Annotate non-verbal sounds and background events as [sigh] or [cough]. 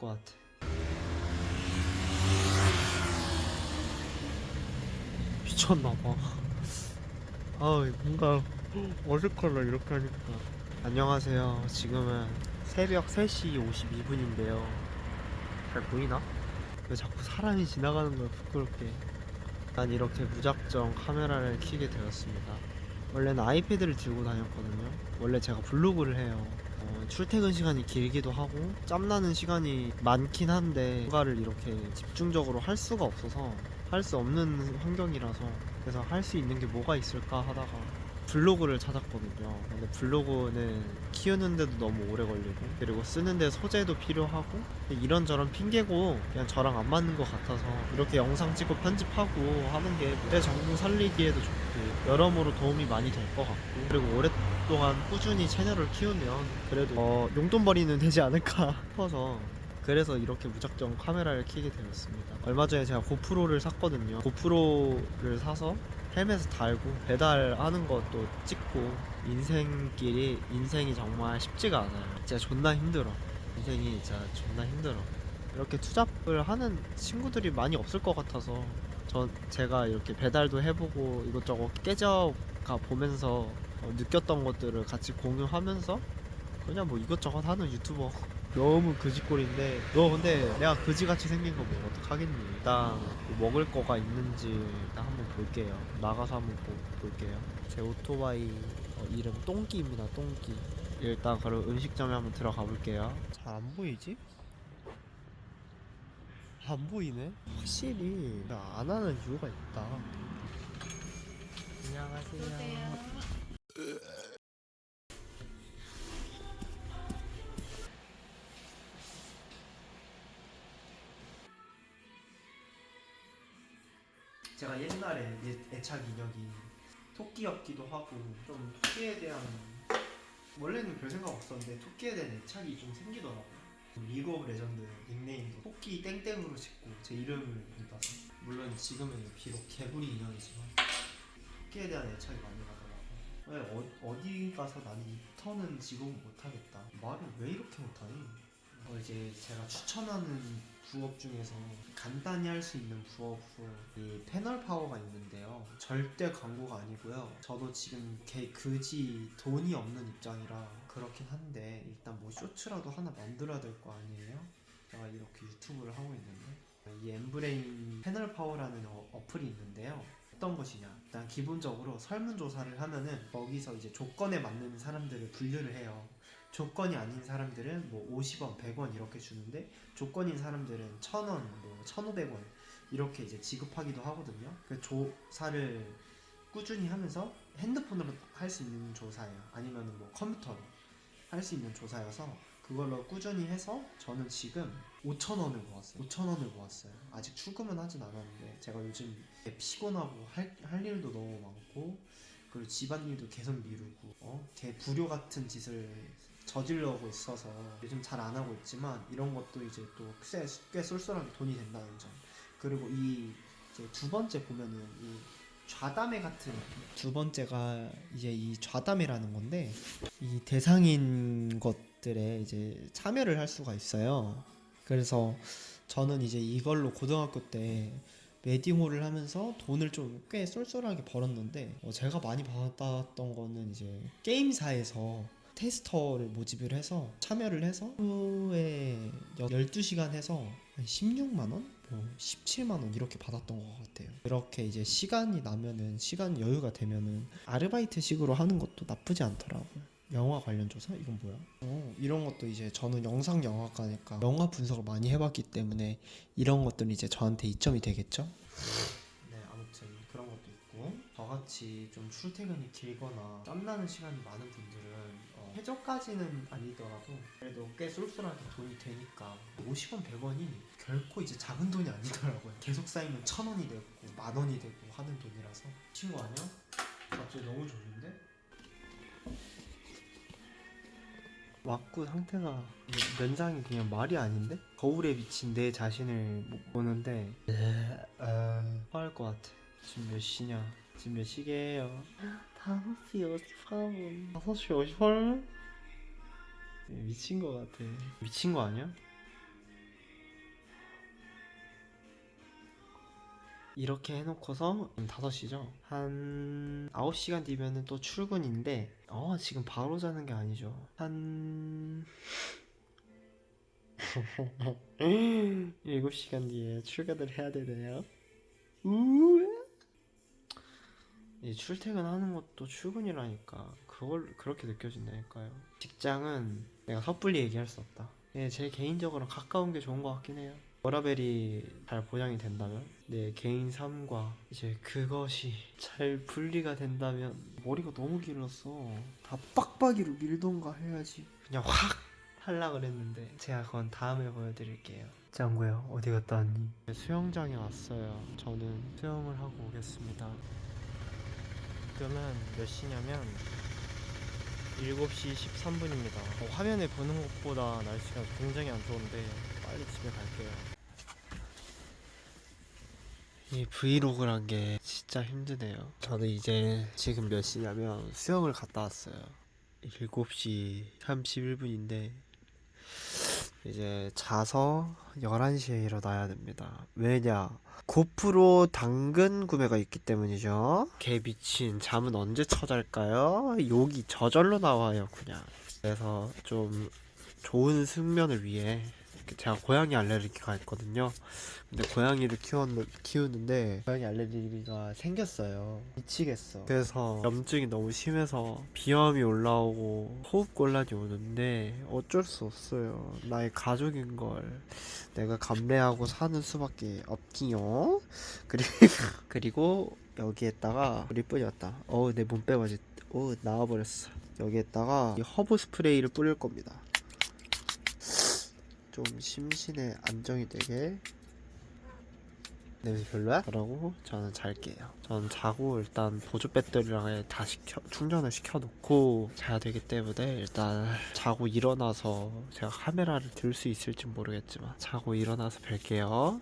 것 같아. 미쳤나봐. 아 뭔가 어색하다 이렇게 하니까. 안녕하세요. 지금은 새벽 3시 52분인데요. 잘 보이나? 왜 자꾸 사람이 지나가는 걸 부끄럽게. 난 이렇게 무작정 카메라를 켜게 되었습니다. 원래는 아이패드를 들고 다녔거든요. 원래 제가 블로그를 해요. 어, 출퇴근 시간이 길기도 하고 짬나는 시간이 많긴 한데 뭔가를 이렇게 집중적으로 할 수가 없어서 할 수 없는 환경이라서 그래서 할 수 있는 게 뭐가 있을까 하다가 블로그를 찾았거든요. 근데 블로그는 키우는데도 너무 오래 걸리고 그리고 쓰는데 소재도 필요하고 이런저런 핑계고 그냥 저랑 안 맞는 것 같아서 이렇게 영상 찍고 편집하고 하는 게내 정보 살리기에도 좋고 여러모로 도움이 많이 될 것 같고 그리고 오랫동안 꾸준히 채널을 키우면 그래도 어, 용돈벌이는 [laughs] 되지 않을까 싶어서 그래서 이렇게 무작정 카메라를 켜게 되었습니다. 얼마 전에 제가 고프로를 샀거든요. 고프로를 사서 헬멧을 달고 배달하는 것도 찍고 인생길이 인생이 정말 쉽지가 않아요. 진짜 존나 힘들어. 인생이 진짜 존나 힘들어. 이렇게 투잡을 하는 친구들이 많이 없을 것 같아서 전 제가 이렇게 배달도 해보고 이것저것 깨져가 보면서 어, 느꼈던 것들을 같이 공유하면서 그냥 뭐 이것저것 하는 유튜버 너무 그지꼴인데 너 근데 내가 그지같이 생긴 거 뭐 어떡하겠니? 일단 뭐 먹을 거가 있는지 일단 한번 볼게요. 나가서 한번 보, 볼게요. 제 오토바이 어, 이름 똥끼입니다 똥끼 일단 그럼 음식점에 한번 들어가 볼게요. 잘 안 보이지? 안 보이네? 확실히 안 하는 이유가 있다. 안녕하세요 제가 옛날에 애- 애착 인형이 토끼였기도 하고 좀 토끼에 대한 원래는 별 생각 없었는데 토끼에 대한 애착이 좀 생기더라고요. 리그 오브 레전드 닉네임도 토끼 땡땡으로 짓고 제 이름을 본다서 물론 지금은 비록 개구리 인형이지만 토끼에 대한 애착이 많이 가더라고요. 왜 어, 어디 가서 나는 이 턴은 지금 못하겠다. 말을 왜 이렇게 못하니? 어, 이제 제가 추천하는 부업 중에서 간단히 할 수 있는 부업이 패널 파워가 있는데요. 절대 광고가 아니고요. 저도 지금 개 그지 돈이 없는 입장이라 그렇긴 한데 일단 뭐 쇼츠라도 하나 만들어야 될 거 아니에요? 제가 이렇게 유튜브를 하고 있는데 이 엠브레인 패널 파워라는 어, 어플이 있는데요. 어떤 것이냐? 일단 기본적으로 설문조사를 하면은 거기서 이제 조건에 맞는 사람들을 분류를 해요. 조건이 아닌 사람들은 뭐 50원, 100원 이렇게 주는데 조건인 사람들은 1000원, 뭐 1500원 이렇게 이제 지급하기도 하거든요. 그 조사를 꾸준히 하면서 핸드폰으로 할 수 있는 조사예요. 아니면 뭐 컴퓨터로 할 수 있는 조사여서 그걸로 꾸준히 해서 저는 지금 5,000원을 모았어요. 5,000원을 모았어요. 아직 출금은 하진 않았는데 제가 요즘 피곤하고 할, 할 일도 너무 많고 그리고 집안일도 계속 미루고 어? 개 불효 같은 짓을 저지르고 있어서 요즘 잘 안 하고 있지만 이런 것도 이제 또꽤 꽤 쏠쏠하게 돈이 된다는 점 그리고 이 이제 두 번째 보면은 이 좌담회 같은 두 번째가 이제 이 좌담회라는 건데 이 대상인 것들에 이제 참여를 할 수가 있어요. 그래서 저는 이제 이걸로 고등학교 때 웨딩홀을 하면서 돈을 좀 꽤 쏠쏠하게 벌었는데 어, 제가 많이 받았던 거는 이제 게임사에서 테스터를 모집을 해서 참여를 해서 하루에 12시간 해서 한 16만 원? 뭐 17만 원 이렇게 받았던 것 같아요. 그렇게 이제 시간이 나면은 시간 여유가 되면은 아르바이트식으로 하는 것도 나쁘지 않더라고요. 영화 관련 조사? 이건 뭐야? 어, 이런 것도 이제 저는 영상 영화과니까 영화 분석을 많이 해봤기 때문에 이런 것들은 이제 저한테 이점이 되겠죠? 저같이 좀 출퇴근이 길거나 짬나는 시간이 많은 분들은 어, 해저까지는 아니더라도 그래도 꽤 쏠쏠하게 돈이 되니까 50원, 100원이 결코 이제 작은 돈이 아니더라고요. 계속 쌓이면 천 원이 되고 만 원이 되고 하는 돈이라서 친구 아니야? 갑자기 너무 좋은데? 왁구 상태가 면상이 그냥 말이 아닌데? 거울에 비친 내 자신을 못 보는데 화할 것 같아 지금 몇 시냐 지금 몇 시게요? 5시 58분 5시 58분? 미친 거 같아 미친 거 아니야? 이렇게 해놓고서 지금 5시죠? 한 9시간 뒤면은 또 출근인데 어 지금 바로 자는 게 아니죠 한 [laughs] 7시간 뒤에 출근을 해야 되네요 우에 이 출퇴근하는 것도 출근이라니까 그걸 그렇게 느껴진다니까요. 직장은 내가 섣불리 얘기할 수 없다. 예, 제 개인적으로 가까운 게 좋은 것 같긴 해요. 워라벨이 잘 보장이 된다면 내 개인 삶과 이제 그것이 잘 분리가 된다면 머리가 너무 길었어. 다 빡빡이로 밀던가 해야지. 그냥 확 할라 그랬는데 제가 그건 다음에 보여드릴게요. 짱구야 어디 갔다 왔니? 수영장에 왔어요. 저는 수영을 하고 오겠습니다 지금은 몇 시냐면 7시 13분입니다 화면에 보는 것보다 날씨가 굉장히 안 좋은데 빨리 집에 갈게요 이 브이로그란 게 진짜 힘드네요 저는 이제 지금 몇 시냐면 수영을 갔다 왔어요 7시 31분인데 이제 자서 11시에 일어나야 됩니다. 왜냐? 고프로 당근 구매가 있기 때문이죠. 개 미친 잠은 언제 처잘까요? 욕이 저절로 나와요, 그냥. 그래서 좀 좋은 숙면을 위해 제가 고양이 알레르기가 있거든요. 근데 고양이를 키웠는, 키우는데 고양이 알레르기가 생겼어요. 미치겠어. 그래서 염증이 너무 심해서 비염이 올라오고 호흡곤란이 오는데 어쩔 수 없어요. 나의 가족인 걸 내가 감내하고 사는 수밖에 없기요. 그리고 [laughs] 그리고 여기에다가 우리 뿐이었다. 어우 내 몸빼바지 오 나와버렸어. 여기에다가 이 허브 스프레이를 뿌릴 겁니다. 좀 심신에 안정이 되게 냄새 별로야? 그러고 저는 잘게요. 저는 자고 일단 보조 배터리랑 다 시켜 충전을 시켜놓고 자야 되기 때문에 일단 자고 일어나서 제가 카메라를 들 수 있을지 모르겠지만 자고 일어나서 뵐게요.